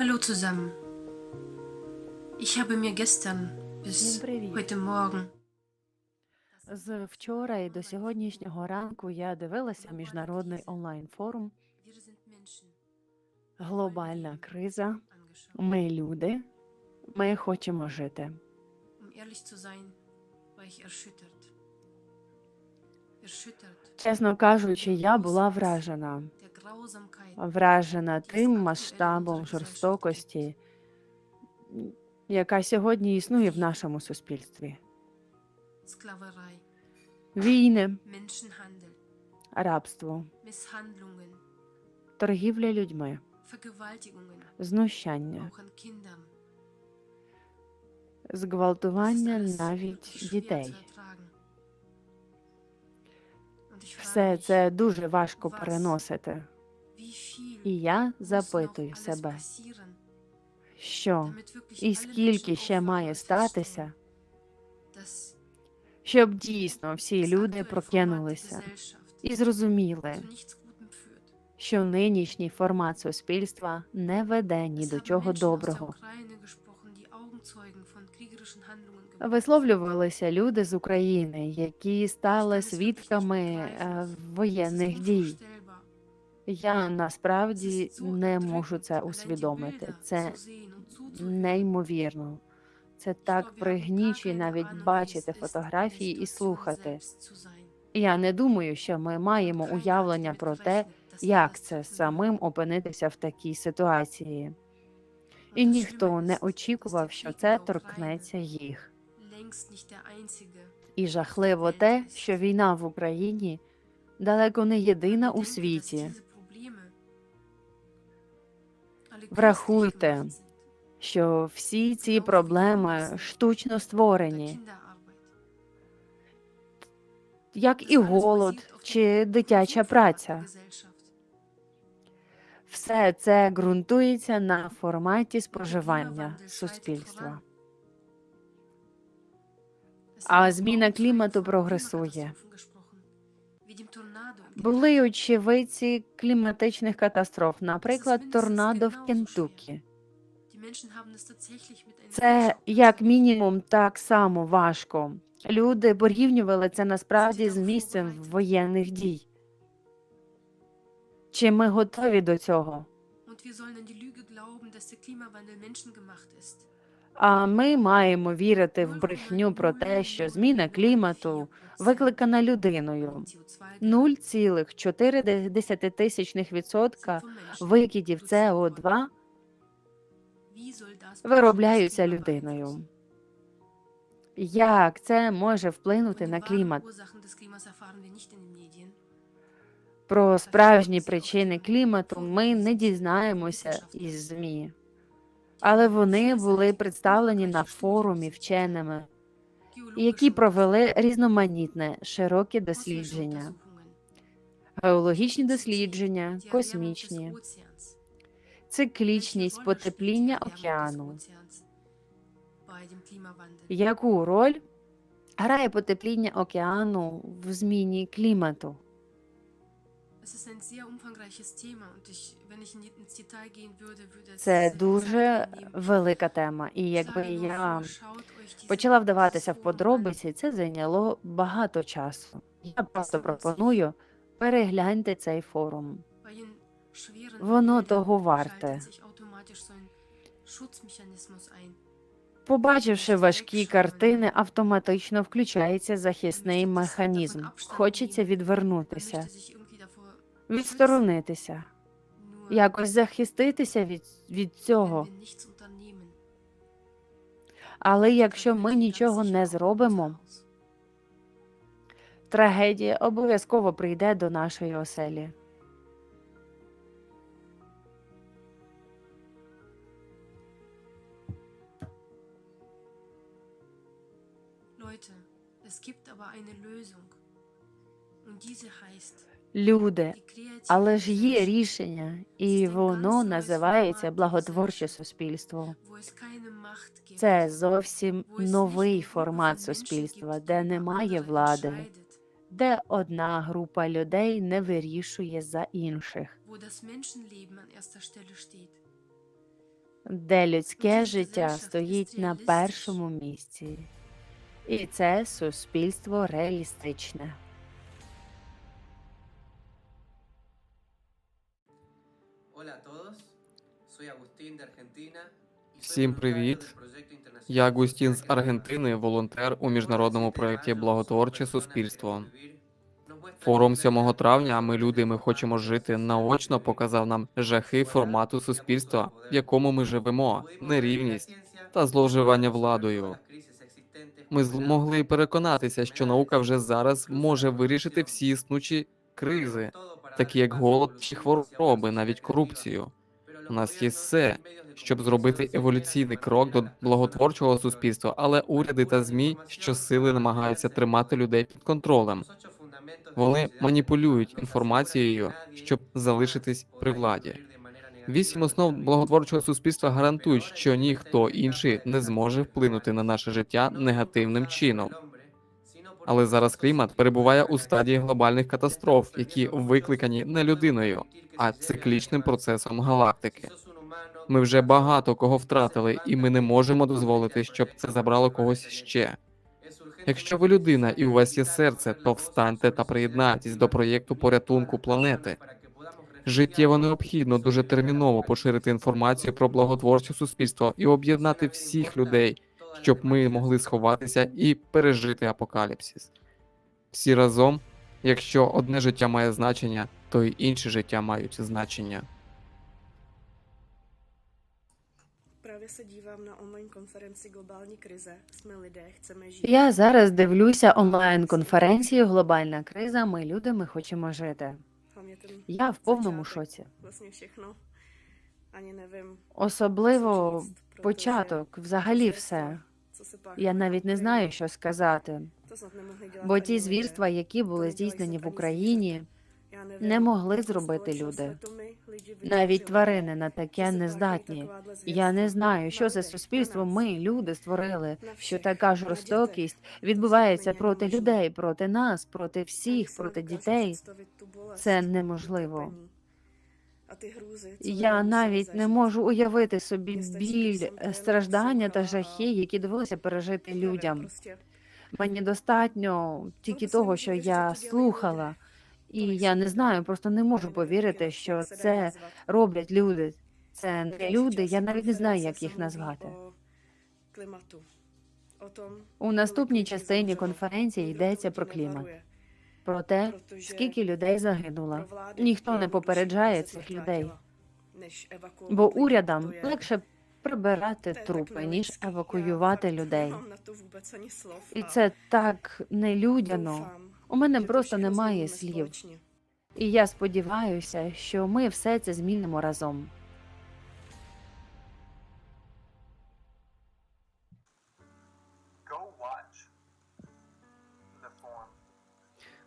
Hallo zusammen. Ich habe mir gestern bis heute Morgen З вчора і до сьогоднішнього ранку я дивилася міжнародний sind Menschen Глобальна криза. Ми люди. Ми хочемо жити. Um ehrlich zu sein, war ich erschüttert. Чесно кажучи, я була вражена, вражена тим масштабом жорстокості, яка сьогодні існує в нашому суспільстві. Війни, рабство, торгівля людьми, знущання, зґвалтування навіть дітей. Все це дуже важко переносити. І я запитую себе, що і скільки ще має статися, щоб дійсно всі люди прокинулися і зрозуміли, що нинішній формат суспільства не веде ні до чого доброго. Висловлювалися люди з України, які стали свідками е, воєнних дій. Я насправді не можу це усвідомити. Це неймовірно. Це так пригнічує навіть бачити фотографії і слухати. Я не думаю, що ми маємо уявлення про те, як це самим опинитися в такій ситуації. І ніхто не очікував, що це торкнеться їх. І жахливо те, що війна в Україні далеко не єдина у світі. Врахуйте, що всі ці проблеми штучно створені, як і голод чи дитяча праця. Все це ґрунтується на форматі споживання суспільства. А зміна клімату прогресує. Були очевидці кліматичних катастроф, наприклад, торнадо в Кентукі. Це як мінімум так само важко. Люди порівнювали це насправді з місцем воєнних дій. Чи ми готові до цього? Und wir sollen an die Lüge glauben, dass der Klimawandel menschengemacht ist. А ми маємо вірити в брехню про те, що зміна клімату викликана людиною. 0,4% викидів СО2 виробляються людиною. Як це може вплинути на клімат? Про справжні причини клімату ми не дізнаємося із ЗМІ, але вони були представлені на форумі вченими, які провели різноманітне широкі дослідження, геологічні дослідження, космічні, циклічність потепління океану. Яку роль грає потепління океану в зміні клімату? Це дуже велика тема, і якби я почала вдаватися в подробиці, це зайняло багато часу. Я просто пропоную перегляньте цей форум. Воно того варте. Побачивши важкі картини, автоматично включається захисний механізм. Хочеться відвернутися, відсторонитися, якось захиститися від, від цього. Але якщо ми нічого не зробимо, трагедія обов'язково прийде до нашої оселі. Leute, es gibt aber eine Lösung. Und diese heißt Люди, але ж є рішення, і воно називається благотворче суспільство. Це зовсім новий формат суспільства, де немає влади, де одна група людей не вирішує за інших. де людське життя стоїть на першому місці. І це суспільство реалістичне. Всім привіт. Я Агустін з Аргентини, волонтер у міжнародному проєкті Благотворче суспільство. Форум 7 травня Ми люди, ми хочемо жити наочно показав нам жахи формату суспільства, в якому ми живемо, нерівність та зловживання владою. Ми змогли переконатися, що наука вже зараз може вирішити всі існучі кризи, такі як голод чи хвороби, навіть корупцію. У нас є все, щоб зробити еволюційний крок до благотворчого суспільства, але уряди та змі щосили намагаються тримати людей під контролем. Вони маніпулюють інформацією, щоб залишитись при владі. Вісім основ благотворчого суспільства гарантують, що ніхто інший не зможе вплинути на наше життя негативним чином. Але зараз клімат перебуває у стадії глобальних катастроф, які викликані не людиною, а циклічним процесом галактики. Ми вже багато кого втратили, і ми не можемо дозволити, щоб це забрало когось ще. Якщо ви людина і у вас є серце, то встаньте та приєднайтесь до проєкту порятунку планети. Життєво необхідно дуже терміново поширити інформацію про благотворче суспільство і об'єднати всіх людей, щоб ми могли сховатися і пережити апокаліпсис. Всі разом, якщо одне життя має значення, то й інші життя мають значення. Právě se dívám na online konferenci Globální krize. Jsme lidé, chceme. Я зараз дивлюся онлайн-конференцію Глобальна криза. Ми люди, ми хочемо жити. Я в повному шоці. Vlastně všechno. Ani nevím, Особливо початок, взагалі все. Я навіть не знаю, що сказати. Бо ті звірства, які були здійснені в Україні, не могли зробити люди. Навіть тварини на таке не здатні. Я не знаю, що за суспільство ми, люди, створили, що така жорстокість відбувається проти людей, проти нас, проти всіх, проти дітей. Це неможливо. Я навіть не можу уявити собі біль, е, страждання та жахи, які довелося пережити людям. Мені достатньо тільки того, що я слухала, і я не знаю, просто не можу повірити, що це роблять люди. Це не люди, я навіть не знаю, як їх назвати. У наступній частині конференції йдеться про клімат, про те, скільки людей загинуло. Ніхто не попереджає цих людей. Бо урядам легше прибирати трупи, ніж евакуювати людей. І це так нелюдяно. У мене просто немає слів. І я сподіваюся, що ми все це змінимо разом.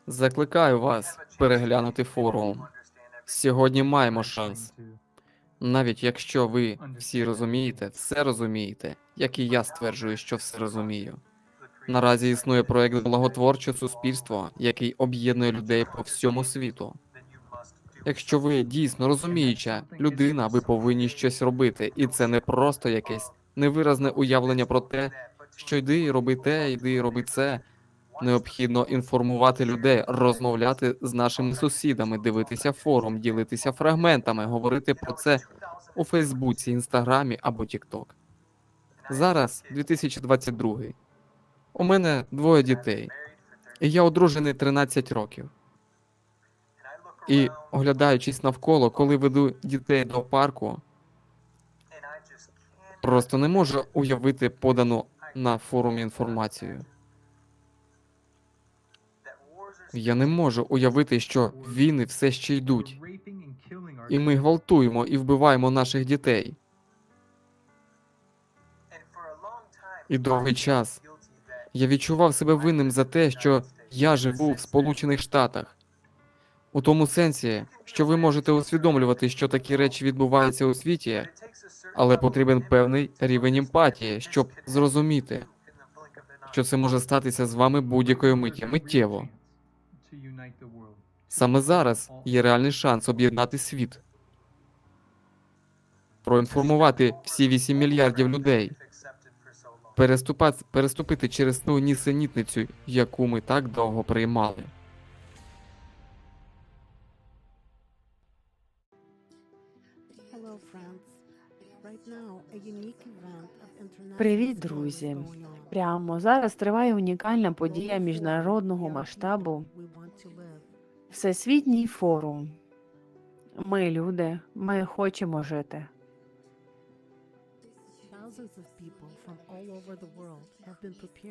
Закликаю вас переглянути форум. Сьогодні маємо шанс. Навіть якщо ви всі розумієте, все розумієте, як і я стверджую, що все розумію. Наразі існує проект благотворче суспільство, який об'єднує людей по всьому світу. Якщо ви дійсно розуміюча людина, ви повинні щось робити, і це не просто якесь невиразне уявлення про те, що йди і роби те, йди і роби це. Необхідно інформувати людей, розмовляти з нашими сусідами, дивитися форум, ділитися фрагментами, говорити про це у Фейсбуці, Інстаграмі або Тікток. Зараз 2022. У мене двоє дітей, і я одружений 13 років. І оглядаючись навколо, коли веду дітей до парку, просто не можу уявити подану на форумі інформацію. Я не можу уявити, що війни все ще йдуть, і ми гвалтуємо і вбиваємо наших дітей. І довгий час я відчував себе винним за те, що я живу в Сполучених Штатах. У тому сенсі, що ви можете усвідомлювати, що такі речі відбуваються у світі, але потрібен певний рівень емпатії, щоб зрозуміти, що це може статися з вами будь-якої миті, миттєво. Саме зараз є реальний шанс об'єднати світ. проінформувати всі 8 мільярдів людей, переступити через ту нісенітницю, яку ми так довго приймали. Привіт, друзі! Прямо зараз триває унікальна подія міжнародного масштабу Всесвітній форум. Ми люди, ми хочемо жити.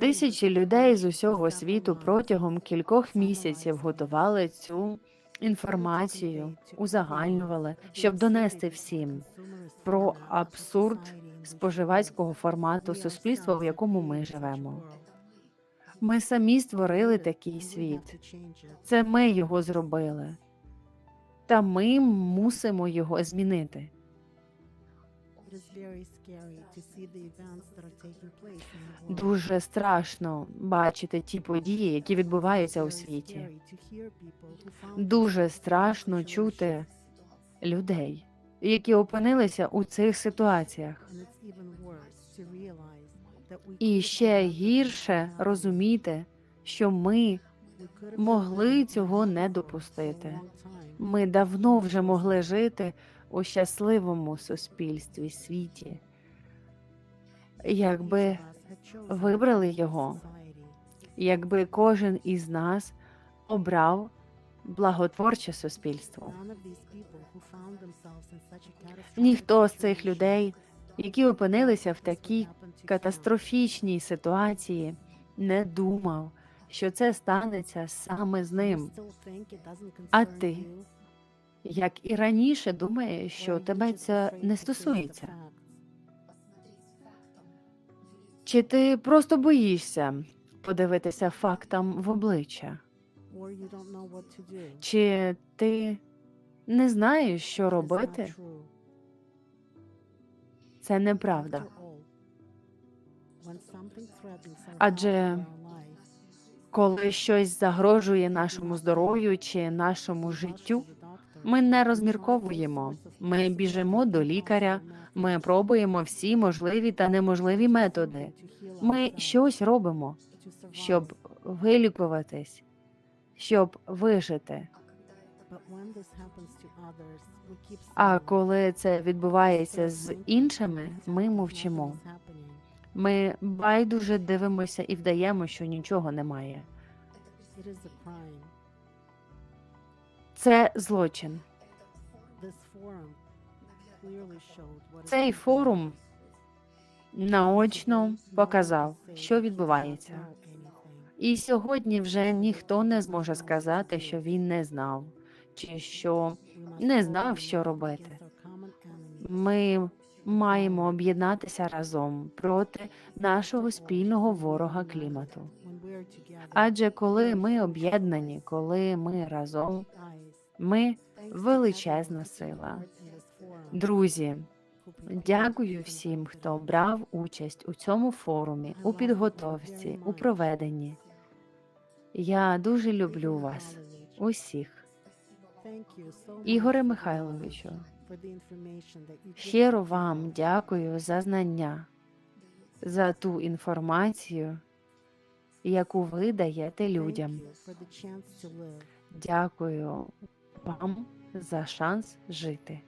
Тисячі людей з усього світу протягом кількох місяців готували цю інформацію, узагальнювали, щоб донести всім про абсурд споживацького формату суспільства, в якому ми живемо. Ми самі створили такий світ. Це ми його зробили. Та ми мусимо його змінити. Дуже страшно бачити ті події, які відбуваються у світі. Дуже страшно чути людей, які опинилися у цих ситуаціях. І ще гірше розуміти, що ми могли цього не допустити. Ми давно вже могли жити у щасливому суспільстві світі, якби вибрали його, якби кожен із нас обрав благотворче суспільство. Ніхто з цих людей, які опинилися в такій катастрофічній ситуації, не думав, що це станеться саме з ним. А ти? Як і раніше думає, що тебе це не стосується. Чи ти просто боїшся подивитися фактам в обличчя? Чи ти не знаєш, що робити? Це неправда. Адже Коли щось загрожує нашому здоров'ю чи нашому життю, ми не розмірковуємо. Ми біжимо до лікаря, ми пробуємо всі можливі та неможливі методи. Ми щось робимо, щоб вилікуватись, щоб вижити. А коли це відбувається з іншими, ми мовчимо. Ми байдуже дивимося і вдаємо, що нічого немає. Це злочин. Цей форум наочно показав, що відбувається. І сьогодні вже ніхто не зможе сказати, що він не знав, чи що не знав, що робити. Ми маємо об'єднатися разом проти нашого спільного ворога клімату. Адже коли ми об'єднані, коли ми разом, ми величезна сила. Друзі, дякую всім, хто брав участь у цьому форумі, у підготовці, у проведенні. Я дуже люблю вас, усіх. Ігоре Михайловичу, щиро вам дякую за знання, за ту інформацію, яку ви даєте людям. Дякую вам за шанс жити.